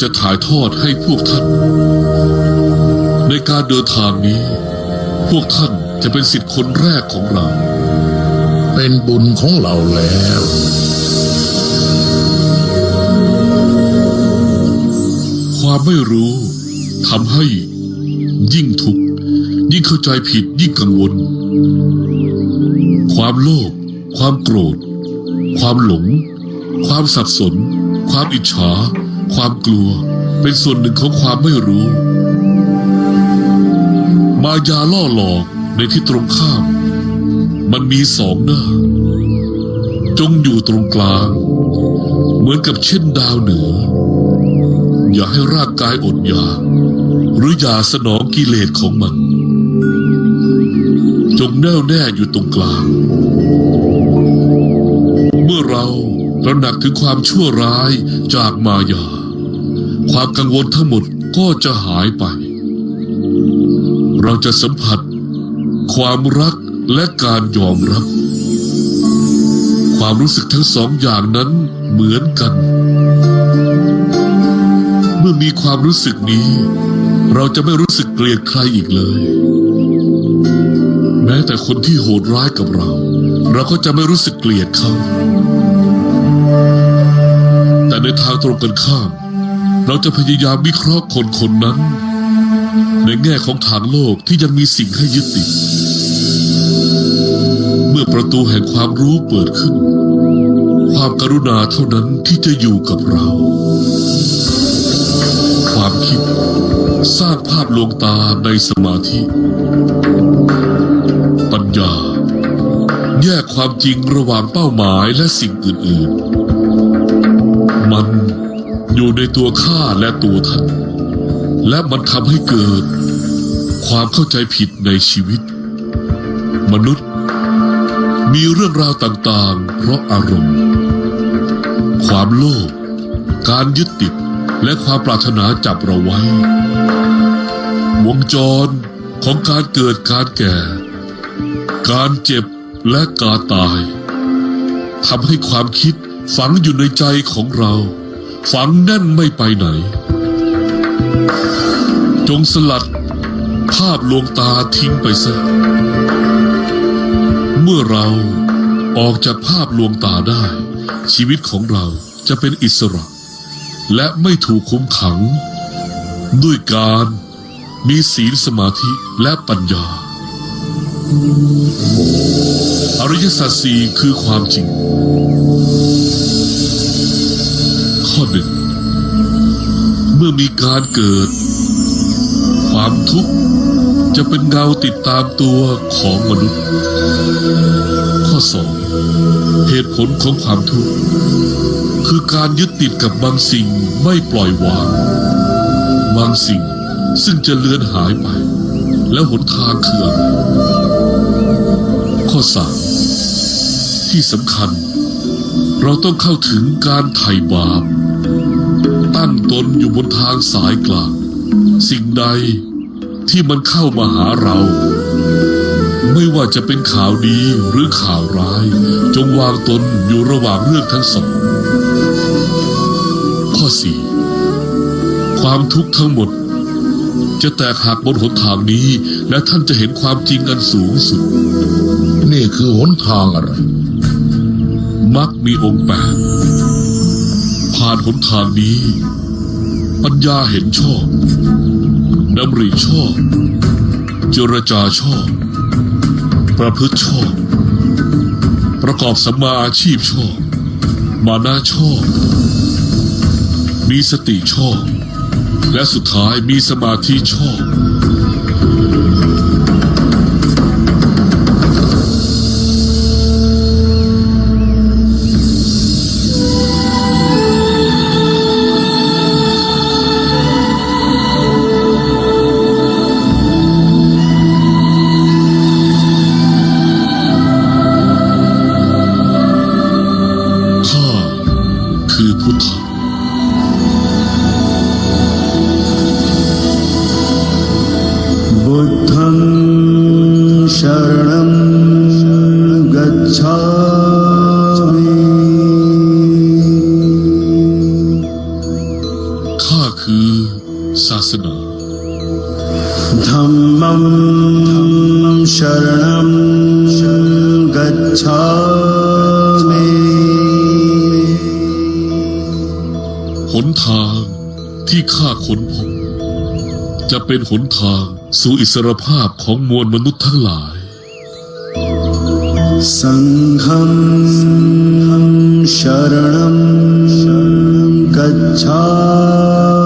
จะถ่ายทอดให้พวกท่าน ในการเดินทางนี้ พวกท่านจะเป็นสิทธิ์คนแรกของเรา เป็นบุญของเราแล้ว ความไม่รู้ทำให้ยิ่งทุกข์ยิ่งเข้าใจผิดยิ่งกังวล ความโลภความโกรธ ความหลง ความสับสน ความอิจฉา ความกลัวเป็นส่วนหนึ่งของความไม่รู้ มายาล่อหลอกในที่ตรงข้าม มันมีสองหน้า จงอยู่ตรงกลาง เหมือนกับเช่นดาวเหนือ อย่าให้ร่างกายอดอยากหรืออย่าสนองกิเลสของมัน จงแน่วแน่อยู่ตรงกลาง เมื่อเราตระหนักถึงความชั่วร้ายจากมายา ความกังวลทั้งหมดก็จะหายไป เราจะสัมผัส ความรักและการยอมรับ ความรู้สึกทั้งสองอย่างนั้นเหมือนกัน เมื่อมีความรู้สึกนี้ เราจะไม่รู้สึกเกลียดใครอีกเลย แม้แต่คนที่โหดร้ายกับเรา เราก็จะไม่รู้สึกเกลียดเขา แต่ในทางตรงกันข้าม เราจะพยายามวิเคราะห์คนคนนั้น ในแง่ของทางโลกที่ยังมีสิ่งให้ยึดติด เมื่อประตูแห่งความรู้เปิดขึ้น ความกรุณาเท่านั้นที่จะอยู่กับเรา ความคิด สร้างภาพลวงตาในสมาธิ ปัญญา แยกความจริงระหว่างเป้าหมายและสิ่งอื่น ๆ มัน อยู่ในตัวข้าและตัวท่าน และมันทำให้เกิด ความเข้าใจผิดในชีวิต มนุษย์ มีเรื่องราวต่างๆ เพราะอารมณ์ ความโลภการยึดติดและความปรารถนาจับเราไว้ วงจรของการเกิดการแก่ การเจ็บและการตายทำให้ความคิดฝังอยู่ในใจของเรา ฝังแน่นไม่ไปไหน จงสลัด ภาพลวงตาทิ้งไปซะ เมื่อเราออกจากภาพลวงตาได้ ชีวิตของเราจะเป็นอิสระ และไม่ถูกคุมขัง ด้วยการมีศีลสมาธิและปัญญา อริยสัจสี่คือความจริง ข้อหนึ่ง เมื่อมีการเกิด ความทุกข์จะเป็นเงาติดตามตัวของมนุษย์ ข้อสองเหตุผลของความทุกข์คือการยึดติดกับบางสิ่งไม่ปล่อยวาง บางสิ่งซึ่งจะเลือนหายไป แล้วหนทางคืออะไรข้อสามที่สำคัญ เราต้องเข้าถึงการไถ่บาป งตนอยู่บนทางสายกลาง สิ่งใดที่มันเข้ามาหาเรา ไม่ว่าจะเป็นข่าวดีหรือข่าวร้าย จงวางตนอยู่ระหว่างเรื่องทั้งสอง ข้อสี่ความทุกข์ทั้งหมด จะแตกหักบนหนทางนี้ และท่านจะเห็นความจริงอันสูงสุด นี่คือหนทางอะไรมักมีองค์แปดผ่านหนทางนี้ ปัญญาเห็นชอบดำริชอบ เจรจาชอบ ประพฤติชอบ ประกอบสัมมาอาชีพชอบ มานาชอบ มีสติชอบ และสุดท้ายมีสมาธิชอบ गच्छामि หนทางที่ข้าค้นพบ จะเป็นหนทางสู่อิสรภาพของมวลมนุษย์ทั้งหลาย सङ्घं शरणं गच्छामि